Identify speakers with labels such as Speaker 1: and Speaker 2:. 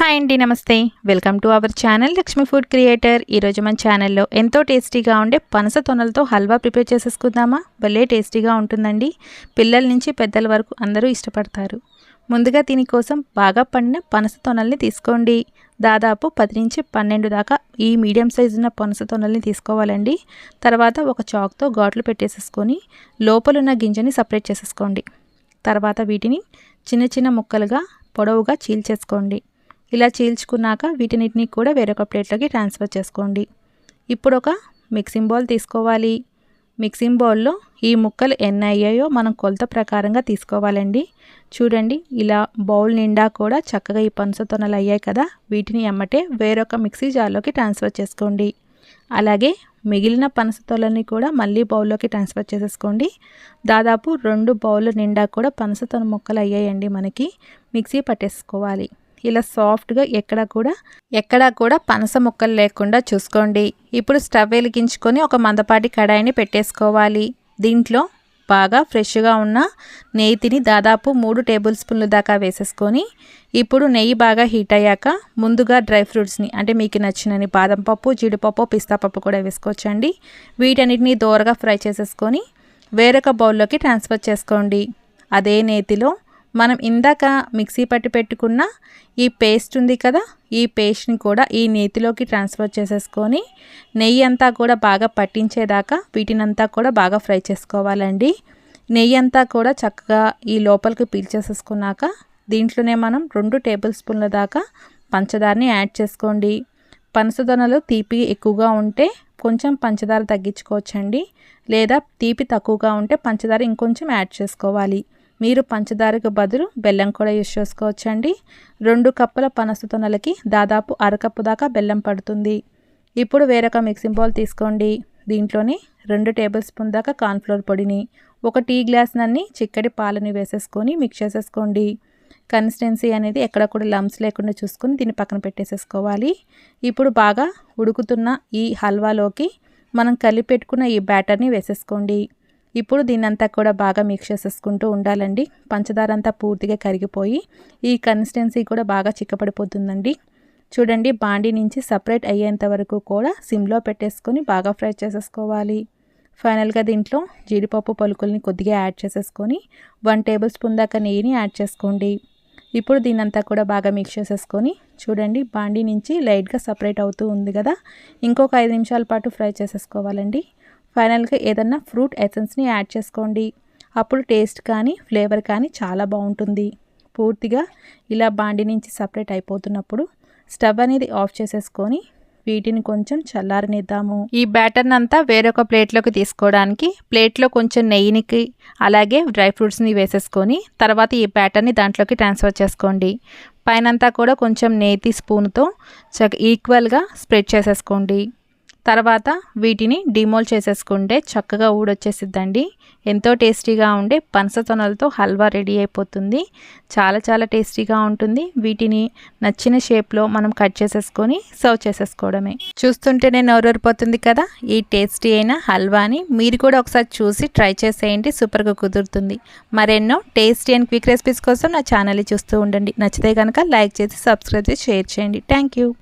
Speaker 1: Hi అండి నమస్తే. Welcome to our channel Lakshmi food creator. ఈరోజు మన ఛానల్లో ఎంతో టేస్టీగా ఉండే పనస తొనలతో హల్వా ప్రిపేర్ చేసేసుకుందామా? భలే టేస్టీగా ఉంటుందండి. పిల్లల నుంచి పెద్దల వరకు అందరూ ఇష్టపడతారు. ముందుగా దీనికోసం బాగా పండిన పనస తొనల్ని తీసుకోండి. దాదాపు పది నుంచి పన్నెండు దాకా ఈ మీడియం సైజు ఉన్న పనస తొనల్ని తీసుకోవాలండి. తర్వాత ఒక చాక్తో ఘాట్లు పెట్టేసేసుకొని లోపలున్న గింజని సపరేట్ చేసేసుకోండి. తర్వాత వీటిని చిన్న చిన్న ముక్కలుగా పొడవుగా చీల్చేసుకోండి. ఇలా చీల్చుకున్నాక వీటినిటిని కూడా వేరొక ప్లేట్లోకి ట్రాన్స్ఫర్ చేసుకోండి. ఇప్పుడు ఒక మిక్సింగ్ బౌల్ తీసుకోవాలి. మిక్సింగ్ బౌల్లో ఈ ముక్కలు ఎన్ని అయ్యాయో మనం కొలత ప్రకారంగా తీసుకోవాలండి. చూడండి ఇలా బౌల్ నిండా కూడా చక్కగా ఈ పనసతొనలు అయ్యాయి కదా. వీటిని ఎమ్మటే వేరొక మిక్సీ జార్లోకి ట్రాన్స్ఫర్ చేసుకోండి. అలాగే మిగిలిన పనసతొలని కూడా మళ్ళీ బౌల్లోకి ట్రాన్స్ఫర్ చేసేసుకోండి. దాదాపు రెండు బౌల్ నిండా కూడా పనసతొన ముక్కలు అయ్యాయండి మనకి. మిక్సీ పట్టేసుకోవాలి. ఇలా సాఫ్ట్గా ఎక్కడా కూడా ఎక్కడా కూడా పనస ముక్కలు లేకుండా చూసుకోండి. ఇప్పుడు స్టవ్ వెలిగించుకొని ఒక మందపాటి కడాయిని పెట్టేసుకోవాలి. దీంట్లో బాగా ఫ్రెష్గా ఉన్న నెయ్యిని దాదాపు మూడు టేబుల్ స్పూన్ల దాకా వేసేసుకొని ఇప్పుడు నెయ్యి బాగా హీట్ అయ్యాక ముందుగా డ్రై ఫ్రూట్స్ని అంటే మీకు నచ్చినని బాదం పప్పు జీడిపప్పు పిస్తా పప్పు కూడా వేసుకోవచ్చండి. వీటన్నిటిని దోరగా ఫ్రై చేసేసుకొని వేరొక బౌల్లోకి ట్రాన్స్ఫర్ చేసుకోండి. అదే నేతిలో మనం ఇందాక మిక్సీ పట్టి పెట్టుకున్న ఈ పేస్ట్ ఉంది కదా ఈ పేస్ట్ని కూడా ఈ నేతిలోకి ట్రాన్స్ఫర్ చేసేసుకొని నెయ్యి అంతా కూడా బాగా పట్టించేదాకా వీటినంతా కూడా బాగా ఫ్రై చేసుకోవాలండి. నెయ్యి అంతా కూడా చక్కగా ఈ లోపలికి పీల్చేసేసుకున్నాక దీంట్లోనే మనం రెండు టేబుల్ స్పూన్ల దాకా పంచదారని యాడ్ చేసుకోండి. పనసదొనలు తీపి ఎక్కువగా ఉంటే కొంచెం పంచదార తగ్గించుకోవచ్చండి లేదా తీపి తక్కువగా ఉంటే పంచదార ఇంకొంచెం యాడ్ చేసుకోవాలి. మీరు పంచదారకు బదులు బెల్లం కూడా యూజ్ చేసుకోవచ్చండి. రెండు కప్పుల పనస తొనలకి దాదాపు అరకప్పు దాకా బెల్లం పడుతుంది. ఇప్పుడు వేరొక మిక్సింగ్ బౌల్ తీసుకోండి. దీంట్లోని రెండు టేబుల్ స్పూన్ దాకా కార్న్ఫ్లోర్ పొడిని ఒక టీ గ్లాస్ నన్ని చిక్కటి పాలని వేసేసుకొని మిక్స్ చేసేసుకోండి. కన్సిస్టెన్సీ అనేది ఎక్కడ కూడా లమ్స్ లేకుండా చూసుకొని దీన్ని పక్కన పెట్టేసేసుకోవాలి. ఇప్పుడు బాగా ఉడుకుతున్న ఈ హల్వాలోకి మనం కలిపి పెట్టుకున్న ఈ బ్యాటర్ని వేసేసుకోండి. ఇప్పుడు దీన్నంతా కూడా బాగా మిక్స్ చేసేసుకుంటూ ఉండాలండి. పంచదార అంతా పూర్తిగా కరిగిపోయి ఈ కన్సిస్టెన్సీ కూడా బాగా చిక్కపడిపోతుందండి. చూడండి బాండీ నుంచి సపరేట్ అయ్యేంత వరకు కూడా సిమ్లో పెట్టేసుకొని బాగా ఫ్రై చేసేసుకోవాలి. ఫైనల్గా దీంట్లో జీడిపప్పు పలుకుల్ని కొద్దిగా యాడ్ చేసేసుకొని వన్ టేబుల్ స్పూన్ దాకా నెయ్యిని యాడ్ చేసుకోండి. ఇప్పుడు దీనంతా కూడా బాగా మిక్స్ చేసేసుకొని చూడండి బాండీ నుంచి లైట్గా సపరేట్ అవుతూ ఉంది కదా. ఇంకొక ఐదు నిమిషాల పాటు ఫ్రై చేసేసుకోవాలండి. ఫైనల్గా ఏదన్నా ఫ్రూట్ ఎసెన్స్ని యాడ్ చేసుకోండి. అప్పుడు టేస్ట్ కానీ ఫ్లేవర్ కానీ చాలా బాగుంటుంది. పూర్తిగా ఇలా బాండి నుంచి సపరేట్ అయిపోతున్నప్పుడు స్టవ్ అనేది ఆఫ్ చేసేసుకొని వీటిని కొంచెం చల్లారనిద్దాము. ఈ బ్యాటర్ని అంతా వేరొక ప్లేట్లోకి తీసుకోవడానికి ప్లేట్లో కొంచెం నెయ్యినికి అలాగే డ్రై ఫ్రూట్స్ని వేసేసుకొని తర్వాత ఈ బ్యాటర్ని దాంట్లోకి ట్రాన్స్ఫర్ చేసుకోండి. పైనంతా కూడా కొంచెం నేతి స్పూన్తో చక్క ఈక్వల్గా స్ప్రెడ్ చేసేసుకోండి. తర్వాత వీటిని డిమోల్ చేసేసుకుంటే చక్కగా ఊడొచ్చేసిద్దండి. ఎంతో టేస్టీగా ఉండే పనసతొనలతో హల్వా రెడీ అయిపోతుంది. చాలా చాలా టేస్టీగా ఉంటుంది. వీటిని నచ్చిన షేప్లో మనం కట్ చేసేసుకొని సర్వ్ చేసేసుకోవడమే. చూస్తుంటేనే నోరూరిపోతుంది కదా? ఈ టేస్టీ అయిన హల్వాని మీరు కూడా ఒకసారి చూసి ట్రై చేసేయండి. సూపర్గా కుదురుతుంది. మరెన్నో టేస్టీ అండ్ క్విక్ రెసిపీస్ కోసం నా ఛానల్ని చూస్తూ ఉండండి. నచ్చితే కనుక లైక్ చేసి సబ్స్క్రైబ్ చేసి షేర్ చేయండి. Thank you